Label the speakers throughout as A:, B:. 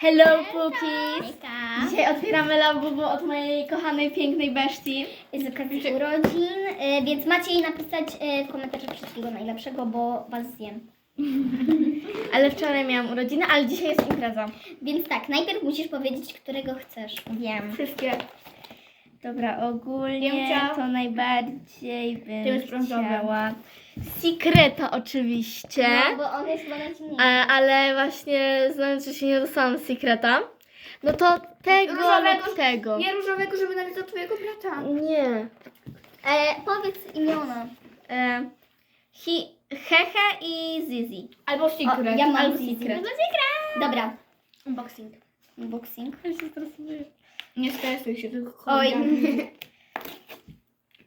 A: Hello!
B: Hejka.
A: Dzisiaj otwieramy labubu od mojej kochanej, pięknej besztii.
B: Z okazji urodzin, y, więc macie jej napisać y, w komentarzach wszystkiego najlepszego, bo was zjem.
A: Ale wczoraj miałam urodziny, ale dzisiaj jest impreza.
B: Więc tak, najpierw musisz powiedzieć, którego chcesz.
A: Wiem.
C: Wszystkie.
A: Dobra, ogólnie
C: bym
A: to najbardziej bym
C: jest brązowy.
A: chciała. Secreta oczywiście.
B: No, bo on jest chyba najciemniejszy.
A: A, ale właśnie znając, że się nie dostałam Secreta, no to tego
C: Różowego-
A: lub tego.
C: Nie różowego, żeby nawet do twojego brata.
A: Nie.
B: E, powiedz imiona.
A: E, hi, Hehe i Zizi.
C: Albo
B: O,
C: secret.
B: ja mam
A: albo
B: Zizi.
A: secret.
B: Dobra,
C: Unboxing.
B: unboxing.
A: Ja się stresuję.
C: Nie stresuj się, tylko
B: Oj.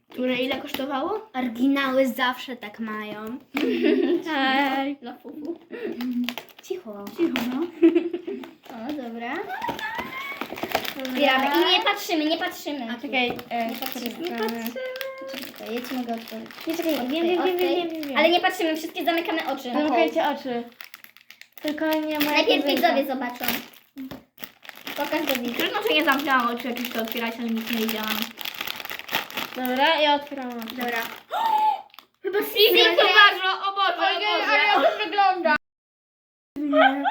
C: Które ile kosztowało?
B: Oryginały zawsze tak mają.
A: Hej.
B: Dla fufu. Cicho.
C: Cicho, no.
B: O, dobra. Zbieramy. I nie patrzymy, nie patrzymy.
A: A czekaj, e,
B: Nie patrzymy.
A: nie patrzymy.
B: Czekaj, ja ci mogę otworzyć.
A: Nie czekaj, wiem, wiem, wiem, wiem.
B: Ale nie patrzymy, wszystkie zamykamy oczy.
A: Zamykajcie oczy. Tylko nie ma.
B: Najpierw widzowie zobaczą. Pokaż do widzów.
C: Trudno, że nie zamknęłam oczu, jak już to otwierać, ale nic nie widziałam.
A: Dobra, ja otwieram oczy.
B: Dobra.
C: Chyba secret to bardzo, o Boże, o Boże.
B: to wygląda.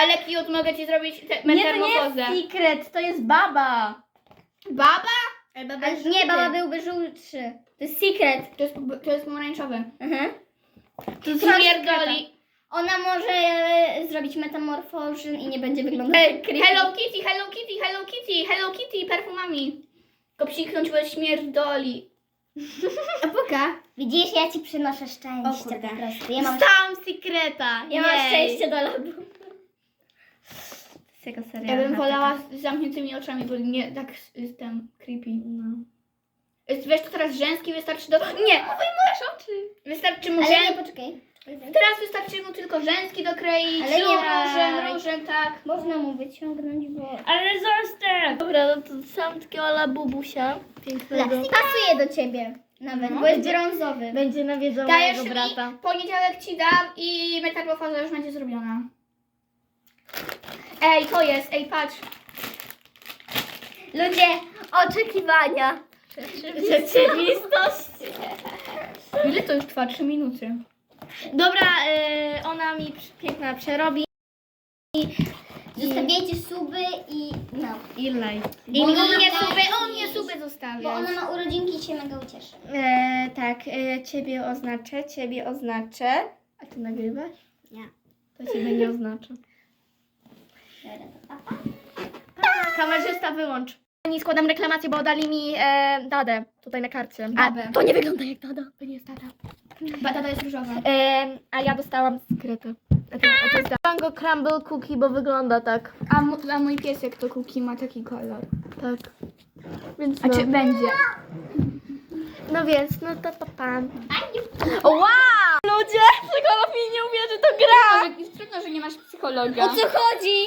C: Ale cute, mogę ci zrobić te,
A: Nie, to nie
C: metamorfozę.
A: jest secret, to jest baba.
C: Baba?
B: Ale nie, baba byłby żółtszy. To jest secret.
C: To jest, to jest pomarańczowy.
B: Mhm.
C: To jest pierdoli.
B: Zrobić metamorfozę i nie będzie wyglądać creepy.
C: Hello Kitty, Hello Kitty, Hello Kitty, Hello Kitty, perfumami. Tylko psiknąć, bo śmierdoli.
B: A puka. Widzisz, ja ci przynoszę
C: O
B: szczęście
C: kurde.
B: po prostu. Ja mam,
A: Dostałam secreta.
B: ja mam
A: Jej.
B: szczęście do.
A: To jest jaka
C: Ja bym wolała z zamkniętymi oczami, bo nie tak jestem creepy.
A: No.
C: Wiesz, to teraz rzęski wystarczy do... Nie!
A: Masz oczy.
C: Wystarczy mu
B: Ale nie, poczekaj.
C: Teraz wystarczy mu tylko rzęski dokleić,
B: Ale nie
C: różem,
B: raj.
C: różem, tak.
B: Można mu wyciągnąć, bo...
A: Ale zostaw. Dobra, no to sam takiego labubusia pięknego.
B: Pasuje do ciebie nawet,
C: No.
B: bo jest brązowy.
A: Będzie nawiedzał
C: Dajesz
A: mojego
C: mi,
A: brata.
C: poniedziałek ci dam i metamorfoza już będzie zrobiona. Ej, to jest, ej, patrz.
B: Ludzie, oczekiwania.
A: Rzeczywistość.
C: Ile to już trwa? 3 minuty.
A: Dobra, y, ona mi piękna przerobi.
B: Zostawiajcie suby i no.
A: I like.
C: I
B: Bo ona
C: mnie
B: ma
C: suby, u mnie suby.
B: Bo ona ma urodzinki i się mega ucieszy.
A: E, tak, e, ciebie oznaczę, ciebie oznaczę. A ty nagrywasz?
B: Nie.
A: To ciebie nie oznaczę. Kamerzysta wyłącz. Nie składam reklamację, bo dali mi e, dadę tutaj na karcie.
C: Dadę.
A: A to nie wygląda jak dada, to nie jest dada.
C: Batata jest różowa.
A: E, a ja dostałam skryty. A to, a to jest Mango Crumble Cookie, bo wygląda tak.
C: A, mu, a mój piesek to Kuki ma taki kolor.
A: Tak. Więc
C: A
A: no.
C: czy będzie?
A: no więc, no to pa, pa. Wow! Ludzie, psycholog mi nie uwierzy, to gra!
C: Może, jest trudno, że nie masz psychologa.
B: O co chodzi?